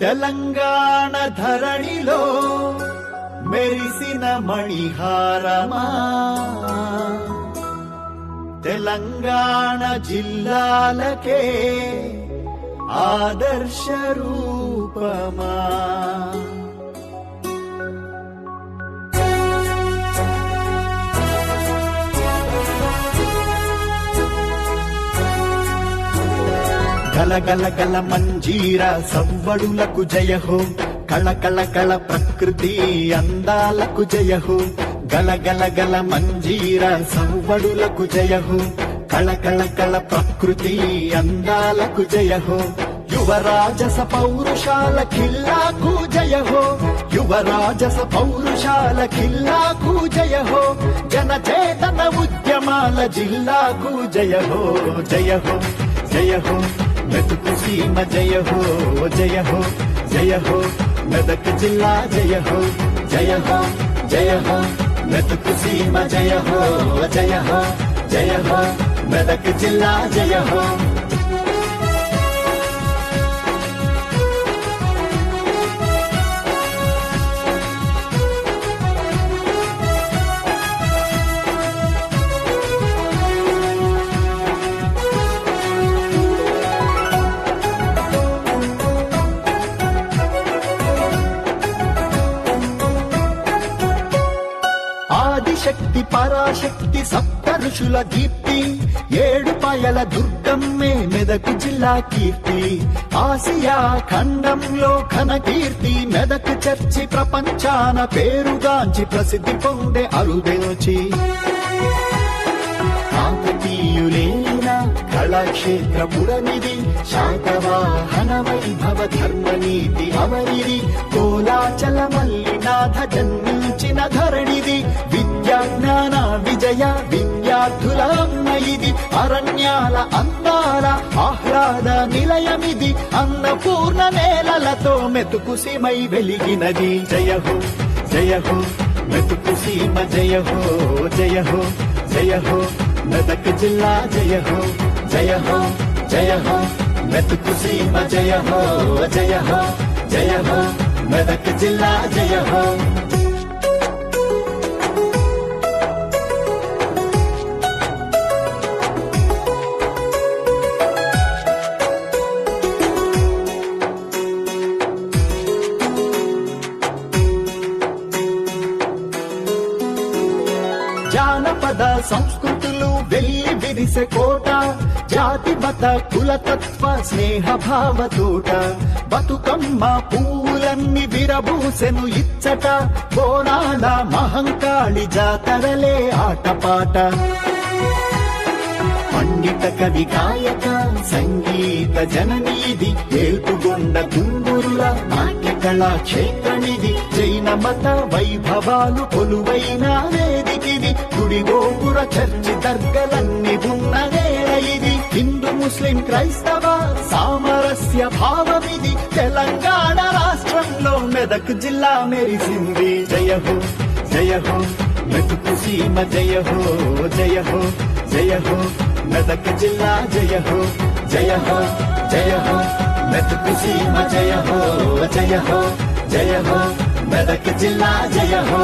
తెలంగాణ ధరణిలో మెరిసిన మణిహారమా? తెలంగాణ జిల్లాలకే ఆదర్శ రూపమా? గల గల గల మంజీర సవ్వడులకు జయ హో. కళ కళ కళ ప్రకృతి అందాలకు జయ హో. గల గల గల మంజీర సవ్వడులకు జయ హో. కళ కళ కళ ప్రకృతి అందాలకు జయ హో. యువరాజస పౌరుషాల ఖిల్లాకు జయ హో. యువరాజస పౌరుషాల ఖిల్లాకు జయ హో. జనచేతన ఉద్యమాల జిల్లాకు జయ హో. జయ హో జయ మెతుకు సీమ జయ హో జయ హో జయ హో మెదక్ జిల్లా జయ హో జయ హో జయ హో మెతుకు సీమ జయ హో జయ హో జయ హో మెదక్ జిల్లా జయ హో పరాశక్తి సప్త ఋషుల దీప్తి ఏడు పాయల దుర్గమ్మే మెదకు జిల్లా కీర్తి. ఆసియా ఖండంలో ఘన కీర్తి మెదకు చర్చి ప్రపంచాన పేరుగాంచి ప్రసిద్ధి పొందే అరుదెల్చి కాకతీయులేన కళాక్షేత్రపురమిది శాతవాహన వైభవ ధర్మనీతి అవరిది కోలాచల మల్లినాథ జన్మించిన ధరణిది జ్ఞాన విజయ విద్యార్థుల ఇది అరణ్యాల అందాల ఆహ్లాద నిలయమిది అన్నపూర్ణ నేలలతో మెతుకు సీమై వెలిగినది జయ హో జయ హో మెతుకు సీమ జయ హో జయ హో జయ హో మెదక్ జిల్లా జయ హో జయ హో జయ హో మెతుకు సీమ జయ హో జయ హో జయ హో మెదక్ జిల్లా జయ హో పద సంస్కృతులు వెళ్ళి విరిసె కోట జాతి మత కులతత్వ స్నేహ భావ తోట. బతుకమ్మ పువ్వులన్నీ విరబూసెను ఇచ్చట బోనాల మహంకాళి జాతరలే ఆటపాట పండిత కవి గాయక సంగీత జననీది ఏల్పుగొండ తుంగురుల నాట్య కళా క్షేత్రనిది జైన మత వైభవాలు కొలువైన ఇది గుడి గోపుర చర్చి దర్గలన్నీ ఉన్న నేల ఇది హిందూ ముస్లిం క్రైస్తవ సామరస్య భావమిది తెలంగాణ రాష్ట్రంలో మెదక్ జిల్లా మెరిసింది జయ హో జయ హో మెతుకు సీమ జయ హో జయ హో జయ హో మెదక్ జిల్లా జయ హో జయ హో జయ హో మెతుకు సీమ జయ హో జయ హో జయ హో మెదక్ జిల్లా జయ హో